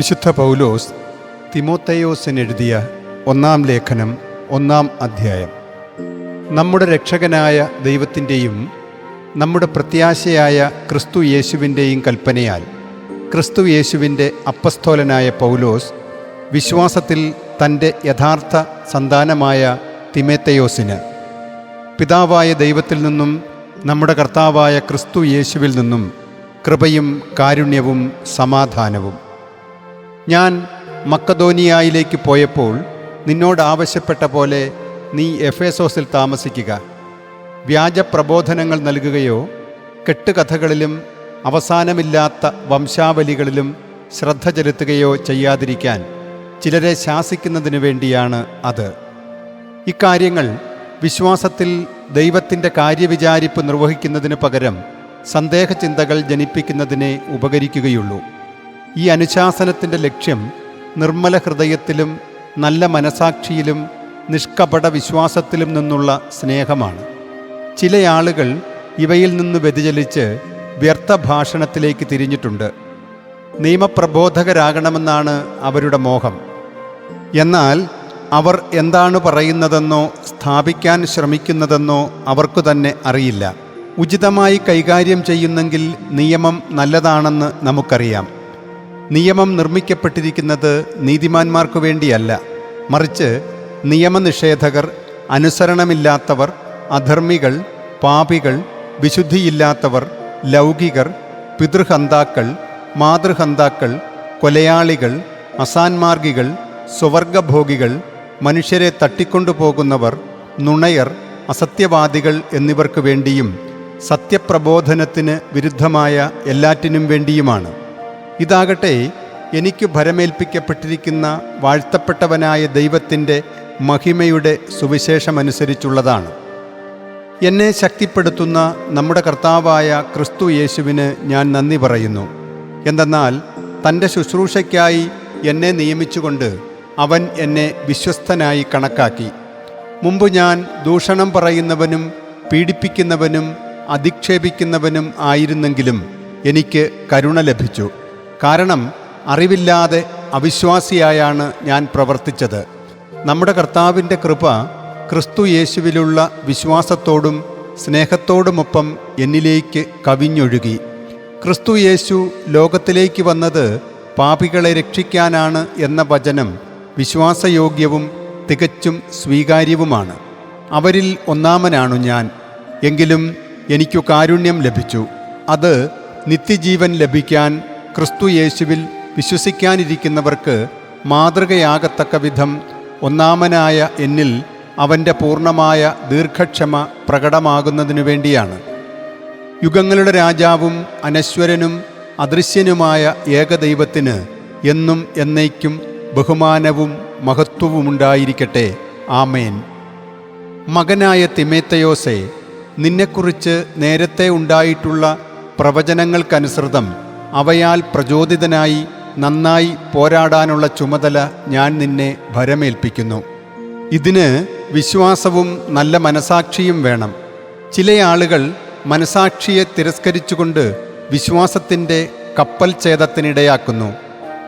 വിശുദ്ധ പൗലോസ് തിമോത്തയോസിനെഴുതിയ ഒന്നാം ലേഖനം ഒന്നാം അധ്യായം. നമ്മുടെ രക്ഷകനായ ദൈവത്തിന്റെയും നമ്മുടെ പ്രത്യാശയായ ക്രിസ്തു യേശുവിന്റെയും കൽപ്പനയാൽ ക്രിസ്തു യേശുവിന്റെ അപ്പസ്തോലനായ പൗലോസ് വിശ്വാസത്തിൽ തന്റെ യഥാർത്ഥ സന്താനമായ തിമേത്തയോസിന് പിതാവായ ദൈവത്തിൽ നിന്നും നമ്മുടെ കർത്താവായ ക്രിസ്തു യേശുവിൽ നിന്നും കൃപയും കാരുണ്യവും സമാധാനവും. ഞാൻ മക്കധോനിയായിലേക്ക് പോയപ്പോൾ നിന്നോട് ആവശ്യപ്പെട്ട പോലെ നീ എഫേസോസിൽ താമസിക്കുക. വ്യാജ പ്രബോധനങ്ങൾ നൽകുകയോ കെട്ടുകഥകളിലും അവസാനമില്ലാത്ത വംശാവലികളിലും ശ്രദ്ധ ചെലുത്തുകയോ ചെയ്യാതിരിക്കാൻ ചിലരെ ശാസിക്കുന്നതിനു വേണ്ടിയാണ് അത്. ഇക്കാര്യങ്ങൾ വിശ്വാസത്തിൽ ദൈവത്തിന്റെ കാര്യവിചാരിപ്പ് നിർവഹിക്കുന്നതിന് പകരം സന്ദേഹചിന്തകൾ ജനിപ്പിക്കുന്നതിനെ ഉപകരിക്കുകയുള്ളൂ. ഈ അനുശാസനത്തിന്റെ ലക്ഷ്യം നിർമ്മല ഹൃദയത്തിലും നല്ല മനസാക്ഷിയിലും നിഷ്കപട വിശ്വാസത്തിലും നിന്നുള്ള സ്നേഹമാണ്. ചില ആളുകൾ ഇവയിൽ നിന്ന് വ്യതിചലിച്ച് വ്യർത്ഥ ഭാഷണത്തിലേക്ക് തിരിഞ്ഞിട്ടുണ്ട്. നിയമപ്രബോധകരാകണമെന്നാണ് അവരുടെ മോഹം. എന്നാൽ അവർ എന്താണ് പറയുന്നതെന്നോ സ്ഥാപിക്കാൻ ശ്രമിക്കുന്നതെന്നോ അവർക്കു തന്നെ അറിയില്ല. ഉചിതമായി കൈകാര്യം ചെയ്യുന്നെങ്കിൽ നിയമം നല്ലതാണെന്ന് നമുക്കറിയാം. നിയമം നിർമ്മിക്കപ്പെട്ടിരിക്കുന്നത് നീതിമാന്മാർക്കു വേണ്ടിയല്ല. മറിച്ച് നിയമനിഷേധകർ അനുസരണമില്ലാത്തവർ അധർമ്മികൾ പാപികൾ വിശുദ്ധിയില്ലാത്തവർ ലൗകികർ പിതൃഹന്താക്കൾ മാതൃഹന്താക്കൾ കൊലയാളികൾ അസാൻമാർഗികൾ സ്വവർഗഭോഗികൾ മനുഷ്യരെ തട്ടിക്കൊണ്ടുപോകുന്നവർ നുണയർ അസത്യവാദികൾ എന്നിവർക്ക് വേണ്ടിയും സത്യപ്രബോധനത്തിന് വിരുദ്ധമായ എല്ലാറ്റിനും വേണ്ടിയുമാണ്. ഇതാകട്ടെ എനിക്ക് ഭരമേൽപ്പിക്കപ്പെട്ടിരിക്കുന്ന വാഴ്ത്തപ്പെട്ടവനായ ദൈവത്തിന്റെ മഹിമയുടെ സുവിശേഷമനുസരിച്ചുള്ളതാണ്. എന്നെ ശക്തിപ്പെടുത്തുന്ന നമ്മുടെ കർത്താവായ ക്രിസ്തു യേശുവിന് ഞാൻ നന്ദി പറയുന്നു. എന്തെന്നാൽ തന്റെ ശുശ്രൂഷയ്ക്കായി എന്നെ നിയമിച്ചുകൊണ്ട് അവൻ എന്നെ വിശ്വസ്തനായി കണക്കാക്കി. മുമ്പ് ഞാൻ ദൂഷണം പറയുന്നവനും പീഡിപ്പിക്കുന്നവനും അധിക്ഷേപിക്കുന്നവനും ആയിരുന്നെങ്കിലും എനിക്ക് കരുണ ലഭിച്ചു. കാരണം അറിവില്ലാതെ അവിശ്വാസിയായാണ് ഞാൻ പ്രവർത്തിച്ചത്. നമ്മുടെ കർത്താവിന്റെ കൃപ ക്രിസ്തു യേശുവിലുള്ള വിശ്വാസത്തോടും സ്നേഹത്തോടുമൊപ്പം എന്നിലേക്ക് കവിഞ്ഞൊഴുകി. ക്രിസ്തു യേശു ലോകത്തിലേക്ക് വന്നത് പാപികളെ രക്ഷിക്കാനാണ് എന്ന വചനം വിശ്വാസയോഗ്യവും തികച്ചും സ്വീകാര്യവുമാണ്. അവരിൽ ഒന്നാമനാണു ഞാൻ. എങ്കിലും എനിക്കു കാരുണ്യം ലഭിച്ചു. അത് നിത്യജീവൻ ലഭിക്കാൻ ക്രിസ്തു യേശുവിൽ വിശ്വസിക്കാനിരിക്കുന്നവർക്ക് മാതൃകയാകത്തക്ക വിധം ഒന്നാമനായ എന്നിൽ അവന്റെ പൂർണമായ ദീർഘക്ഷമ പ്രകടമാകുന്നതിനു വേണ്ടിയാണ്. യുഗങ്ങളുടെ രാജാവും അനശ്വരനും അദൃശ്യനുമായ ഏകദൈവത്തിന് എന്നും എന്നേക്കും ബഹുമാനവും മഹത്വവുമുണ്ടായിരിക്കട്ടെ. ആമേൻ. മകനായ തിമേത്തയോസെ നിന്നെക്കുറിച്ച് നേരത്തെ ഉണ്ടായിട്ടുള്ള പ്രവചനങ്ങൾക്കനുസൃതം അവയാൽ പ്രചോദിതനായി നന്നായി പോരാടാനുള്ള ചുമതല ഞാൻ നിന്നെ ഭരമേൽപ്പിക്കുന്നു. ഇതിന് വിശ്വാസവും നല്ല മനസാക്ഷിയും വേണം. ചില ആളുകൾ മനസാക്ഷിയെ തിരസ്കരിച്ചുകൊണ്ട് വിശ്വാസത്തിന്റെ കപ്പൽ ഛേദത്തിനിടയാക്കുന്നു.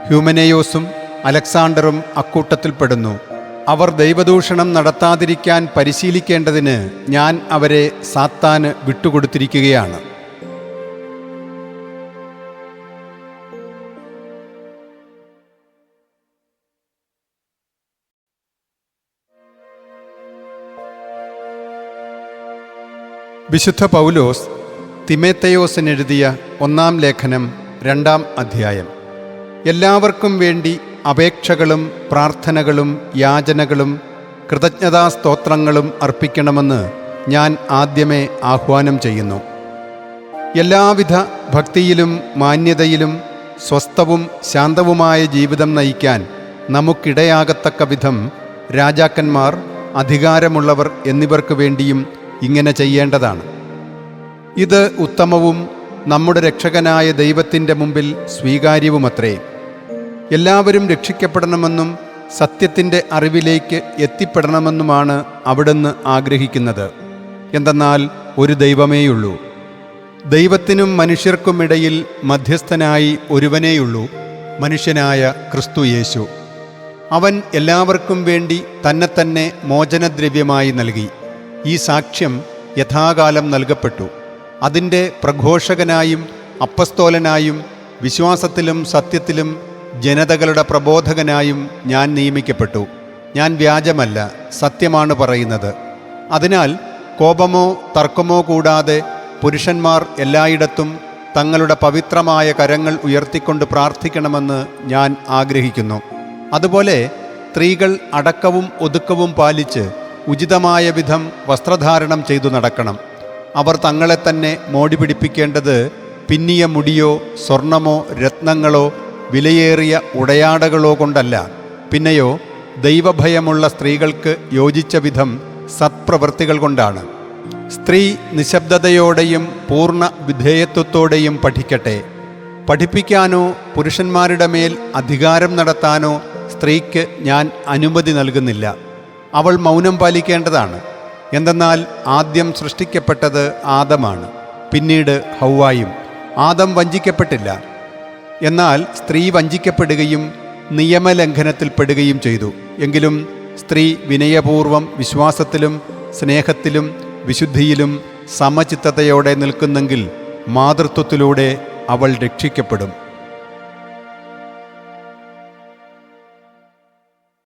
ഹ്യൂമനേയോസും അലക്സാണ്ടറും അക്കൂട്ടത്തിൽപ്പെടുന്നു. അവർ ദൈവദൂഷണം നടത്താതിരിക്കാൻ പരിശീലിക്കേണ്ടതിന് ഞാൻ അവരെ സാത്താന് വിട്ടുകൊടുത്തിരിക്കുകയാണ്. വിശുദ്ധ പൗലോസ് തിമേത്തയോസിനെഴുതിയ ഒന്നാം ലേഖനം രണ്ടാം അധ്യായം. എല്ലാവർക്കും വേണ്ടി അപേക്ഷകളും പ്രാർത്ഥനകളും യാചനകളും കൃതജ്ഞതാ സ്തോത്രങ്ങളും അർപ്പിക്കണമെന്ന് ഞാൻ ആദ്യമേ ആഹ്വാനം ചെയ്യുന്നു. എല്ലാവിധ ഭക്തിയിലും മാന്യതയിലും സ്വസ്ഥവും ശാന്തവുമായ ജീവിതം നയിക്കാൻ നമുക്കിടയാകത്തക്ക വിധം രാജാക്കന്മാർ അധികാരമുള്ളവർ എന്നിവർക്ക് വേണ്ടിയും ഇങ്ങനെ ചെയ്യേണ്ടതാണ്. ഇത് ഉത്തമവും നമ്മുടെ രക്ഷകനായ ദൈവത്തിന്റെ മുമ്പിൽ സ്വീകാര്യവുമത്രേ. എല്ലാവരും രക്ഷിക്കപ്പെടണമെന്നും സത്യത്തിന്റെ അറിവിലേക്ക് എത്തിപ്പെടണമെന്നുമാണ് അവിടുന്ന് ആഗ്രഹിക്കുന്നത്. എന്തെന്നാൽ ഒരു ദൈവമേയുള്ളൂ. ദൈവത്തിനും മനുഷ്യർക്കുമിടയിൽ മധ്യസ്ഥനായി ഒരുവനേയുള്ളൂ മനുഷ്യനായ ക്രിസ്തു യേശു. അവൻ എല്ലാവർക്കും വേണ്ടി തന്നെ തന്നെ മോചനദ്രവ്യമായി നൽകി. ഈ സാക്ഷ്യം യഥാകാലം നൽകപ്പെട്ടു. അതിന്റെ പ്രഘോഷകനായും അപ്പസ്തോലനായും വിശ്വാസത്തിലും സത്യത്തിലും ജനതകളുടെ പ്രബോധകനായും ഞാൻ നിയമിക്കപ്പെട്ടു. ഞാൻ വ്യാജമല്ല സത്യമാണ് പറയുന്നത്. അതിനാൽ കോപമോ തർക്കമോ കൂടാതെ പുരുഷന്മാർ എല്ലായിടത്തും തങ്ങളുടെ പവിത്രമായ കരങ്ങൾ ഉയർത്തിക്കൊണ്ട് പ്രാർത്ഥിക്കണമെന്ന് ഞാൻ ആഗ്രഹിക്കുന്നു. അതുപോലെ സ്ത്രീകൾ അടക്കവും ഒതുക്കവും പാലിച്ച് ഉചിതമായ വിധം വസ്ത്രധാരണം ചെയ്തു നടക്കണം. അവർ തങ്ങളെ തന്നെ മോടി പിടിപ്പിക്കേണ്ടത് പിന്നിയ മുടിയോ സ്വർണമോ രത്നങ്ങളോ വിലയേറിയ ഉടയാടകളോ കൊണ്ടല്ല. പിന്നെയോ ദൈവഭയമുള്ള സ്ത്രീകൾക്ക് യോജിച്ച വിധം സത്പ്രവൃത്തികൾ കൊണ്ടാണ്. സ്ത്രീ നിശബ്ദതയോടെയും പൂർണ വിധേയത്വത്തോടെയും പഠിക്കട്ടെ. പഠിപ്പിക്കാനോ പുരുഷന്മാരുടെ മേൽ അധികാരം നടത്താനോ സ്ത്രീക്ക് ഞാൻ അനുമതി നൽകുന്നില്ല. അവൾ മൗനം പാലിക്കേണ്ടതാണ്. എന്തെന്നാൽ ആദ്യം സൃഷ്ടിക്കപ്പെട്ടത് ആദമാണ്. പിന്നീട് ഹൗവായും ആദം വഞ്ചിക്കപ്പെട്ടില്ല. എന്നാൽ സ്ത്രീ വഞ്ചിക്കപ്പെടുകയും നിയമലംഘനത്തിൽപ്പെടുകയും ചെയ്തു. എങ്കിലും സ്ത്രീ വിനയപൂർവം വിശ്വാസത്തിലും സ്നേഹത്തിലും വിശുദ്ധിയിലും സമചിത്തതയോടെ നിൽക്കുന്നെങ്കിൽ മാതൃത്വത്തിലൂടെ അവൾ രക്ഷിക്കപ്പെടും.